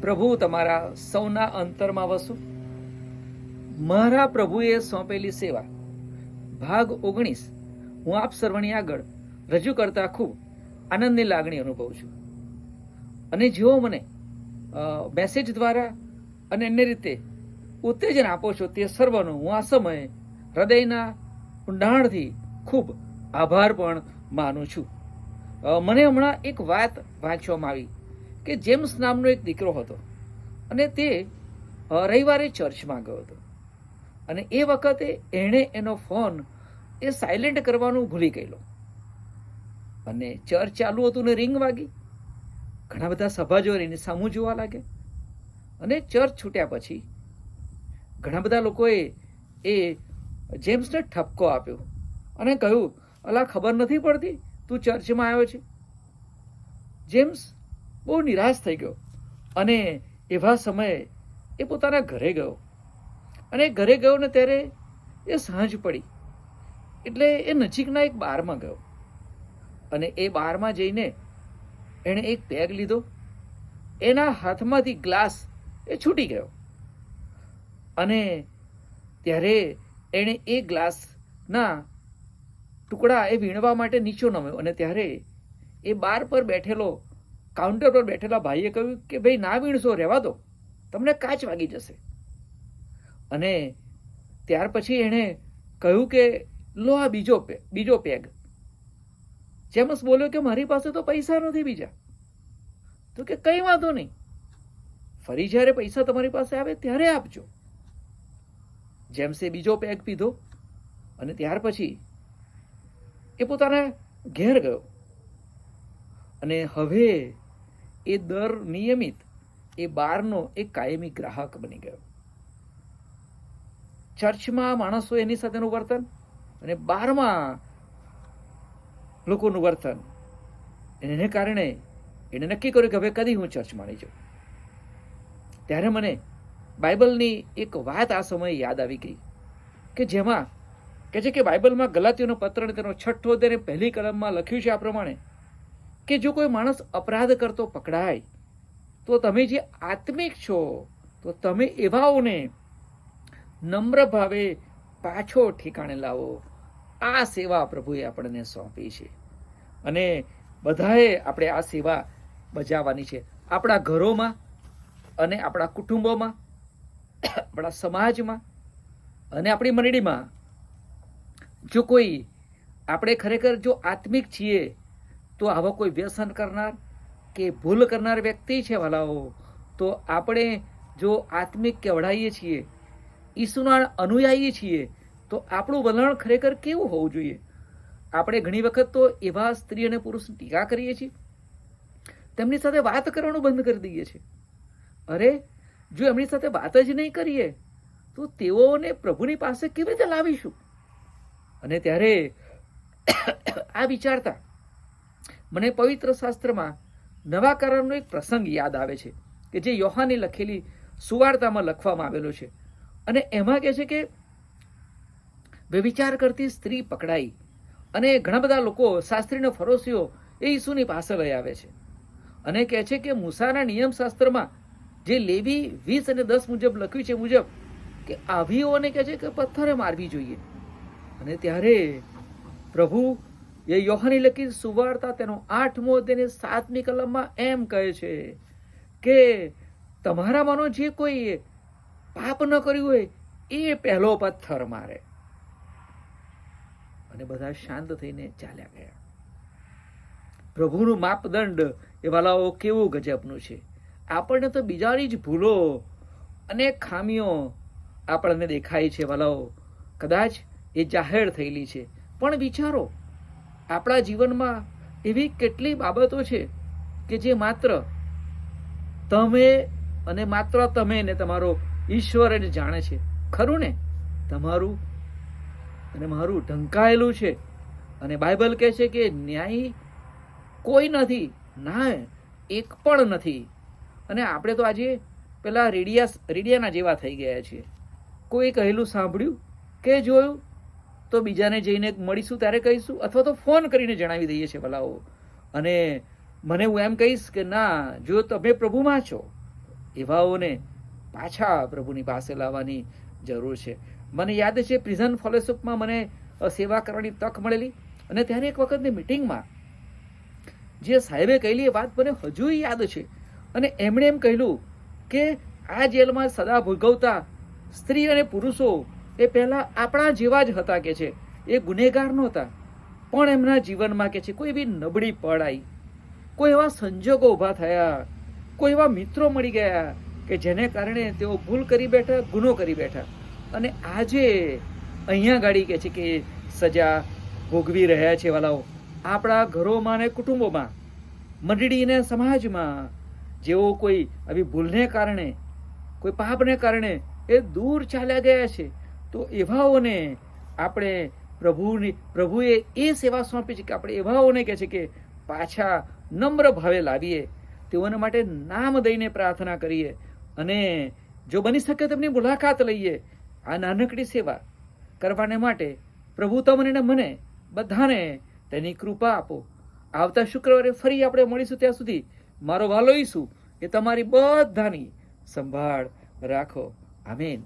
પ્રભુ, તમારા સૌના અંતરમાં વસુ. મારા પ્રભુએ સોંપેલી સેવા. ભાગ ઓગણીસ. હું આપ સર્વની આગળ રજૂ કરતા ખૂબ આનંદની લાગણી અનુભવું છું. અને જેઓ મને મેસેજ દ્વારા અને અન્ય રીતે ઉત્તેજન આપો છો, તે સર્વનો હું આ સમયે હૃદયના ઊંડાણથી ખૂબ આભાર પણ માનું છું. મને હમણાં એક વાત વાંચવામાં આવી. કે જેમ્સ નામનો એક દીકરો હતો. અને તે રવિવારે ચર્ચમાં ગયો હતો. અને એ વખતે એણે એનો ફોન એ સાયલેન્ટ કરવાનું ભૂલી ગયેલો. અને ચર્ચ ચાલુ હતું ને રિંગ વાગી. ઘણા બધા સભાજોર એની સામું જોવા લાગે અને ચર્ચ છૂટ્યા પછી ઘણા બધા લોકોએ એ જેમ્સને ઠપકો આપ્યો. અને કહ્યું, અલા, ખબર નથી પડતી તું ચર્ચમાં આવ્યો છે. જેમ્સ બહુ નિરાશ થઈ ગયો. અને એવા સમયે એ પોતાના ઘરે ગયો. અને ઘરે ગયો ને ત્યારે એ સાંજ પડી. એટલે એ નજીકના એક બારમાં ગયો. અને એ બારમાં જઈને એણે એક બેગ લીધો. એના હાથમાંથી ગ્લાસ એ છૂટી ગયો. અને ત્યારે એણે એ ગ્લાસના ટુકડા એ વીણવા માટે નીચો નમ્યો. અને ત્યારે એ બાર પર બેઠેલો કાઉન્ટર પર બેઠેલા ભાઈએ કહ્યું કે, ભાઈ, ના વીણશો, રહેવા દો. તમને કાચ વાગી જશે. અને ત્યાર પછી એણે કહ્યું કે, લો આ બીજો બીજો પેગ. જેમસ બોલ્યો કે, મારી પાસે તો પૈસા નથી બીજા. તો કે, કંઈ વાંધો નહીં. ફરી જ્યારે પૈસા તમારી પાસે આવે ત્યારે આપજો. જેમ્સે બીજો પેગ પીધો અને ત્યાર પછી એ પોતાના ઘેર ગયો. અને હવે એ દર નિયમિત એ બારનો એક કાયમી ગ્રાહક બની ગયો. ચર્ચમાં માણસો એની સાથેનું વર્તન અને બારમાં લોકોનું વર્તન. એને કારણે એણે નક્કી કર્યું કે હવે કદી હું ચર્ચમાં નહીં જાઉં. ત્યારે મને બાઇબલની એક વાત આ સમયે યાદ આવી ગઈ કે જેમાં કે છે કે બાઇબલમાં ગલાતીઓનો પત્ર અને તેનો છઠ્ઠો તેને પહેલી કલમમાં લખ્યું છે આ પ્રમાણે કે જો કોઈ માણસ અપરાધ કરતો પકડાય, તો તમે જે આત્મિક છો, તો તમે એવાઓને નમ્ર ભાવે પાછો ઠેકાણે લાવો. આ સેવા પ્રભુએ આપણને સોંપી છે. અને બધાએ આપણે આ સેવા બજાવવાની છે. આપણા ઘરોમાં અને આપણા કુટુંબોમાં, આપણા સમાજમાં અને આપણી મંડળીમાં જો કોઈ, આપણે ખરેખર જો આત્મિક છીએ તો આવા કોઈ વ્યસન કરનાર કે ભૂલ કરનાર વ્યક્તિ છે વાલાઓ તો આપણે જો આત્મિક કેવડાઈએ છીએ ઈસુના અનુયાયી છીએ, તો આપણું વલણ ખરેખર કેવું હોવું જોઈએ? આપણે ઘણી વખત તો એવા સ્ત્રી અને પુરુષની ટીકા કરીએ છીએ, તેમની સાથે વાત કરવાનું બંધ કરી દઈએ છીએ. અરે, જો એમની સાથે વાત જ નહીં કરીએ, તો તેઓને પ્રભુની પાસે કેવી રીતે લાવીશું? અને ત્યારે આ વિચારતા મને પવિત્ર શાસ્ત્રમાં નવા કરારનો એક પ્રસંગ યાદ આવે છે, કે જે યોહાને લખેલી સુવાર્તામાં લખવામાં આવેલો છે. અને એમાં કહે છે કે વ્યભિચાર કરતી સ્ત્રી પકડાઈ અને ઘણા બધા લોકો શાસ્ત્રીનો ફરોશીઓ એ ઈસુની પાસે લઈ આવે છે. અને કહે છે કે મૂસાના નિયમ શાસ્ત્રમાં જે લેવી, વીસ અને દસ મુજબ લખ્યું છે મુજબ કે આવીઓને કહે છે કે પથ્થરે મારવી જોઈએ. અને ત્યારે પ્રભુ એ યોહાની લખી સુવાર્તા તેનો આઠમો તેને સાતમી કલમમાં એમ કહે છે કે તમારામાંનો જે કોઈ પાપ ન કર્યું હોય, એ પહેલો પથ્થર મારે. અને બધા શાંત થઈને ચાલ્યા ગયા. પ્રભુનું માપદંડ એ વાલાઓ કેવું ગજબનું છે. આપણને તો બીજાની જ ભૂલો અને ખામીઓ આપણને દેખાય છે વાલાઓ. કદાચ એ જાહેર થયેલી છે. પણ વિચારો આપણા જીવનમાં એવી કેટલી બાબતો છે કે જે માત્ર તમે અને માત્ર તમે ને તમારો ઈશ્વર એને જાણે છે. ખરું ને? તમારું અને મારું ઢંકાયેલું છે. અને બાઇબલ કહે છે કે ન્યાય કોઈ નથી, ના, એક પણ નથી. અને આપણે તો આજે પેલા રેડિયા રેડિયાના જેવા થઈ ગયા છીએ. કોઈ કહેલું સાંભળ્યું? કે જોયું? તો બીજાને જઈને મળીશું ત્યારે કહીશું, અથવા તો ફોન કરીને જણાવી દઈએ છીએ ભલાઓ. અને મને હું એમ કહીશ કે ના, જો તમે પ્રભુમાં છો, એવાઓને પાછા પ્રભુની પાસે લાવવાની જરૂર છે. મને યાદ છે, પ્રિઝન ફોલોશિપમાં મને સેવા કરવાની તક મળેલી. અને ત્યારે એક વખતની મિટિંગમાં જે સાહેબે કહેલી એ વાત મને હજુ યાદ છે. અને એમણે એમ કહેલું કે આ જેલમાં સદા ભોગવતા સ્ત્રી અને પુરુષો એ પહેલાં આપણા જેવા જ હતા કે છે. એ ગુનેગાર નહોતા. પણ એમના જીવનમાં કે છે, કોઈ એવી નબળી પડ આવી કોઈ એવા સંજોગો ઊભા થયા, કોઈ એવા મિત્રો મળી ગયા કે જેને કારણે તેઓ ભૂલ કરી બેઠા, ગુનો કરી બેઠા. અને આજે અહીંયા ગાડી કે છે કે સજા ભોગવી રહ્યા છે વાલાઓ. આપણા ઘરોમાં ને કુટુંબોમાં મંડળીને સમાજમાં જેઓ કોઈ આવી ભૂલને કારણે, કોઈ પાપને કારણે એ દૂર ચાલ્યા ગયા છે. તો એવાઓને આપણે પ્રભુની, પ્રભુએ એ સેવા સોંપી છે કે આપણે એવાઓને કહે છે કે પાછા નમ્ર ભાવે લાવીએ, તેઓના માટે નામ દઈને પ્રાર્થના કરીએ અને જો બની શકે તેમની મુલાકાત લઈએ આ નાનકડી સેવા કરવાને માટે પ્રભુ તમને ને મને બધાને તેની કૃપા આપો. આવતા શુક્રવારે ફરી આપણે મળીશું ત્યાં સુધી મારો વાલો ઈસુ, એ તમારી બધાની સંભાળ રાખો. આમેન.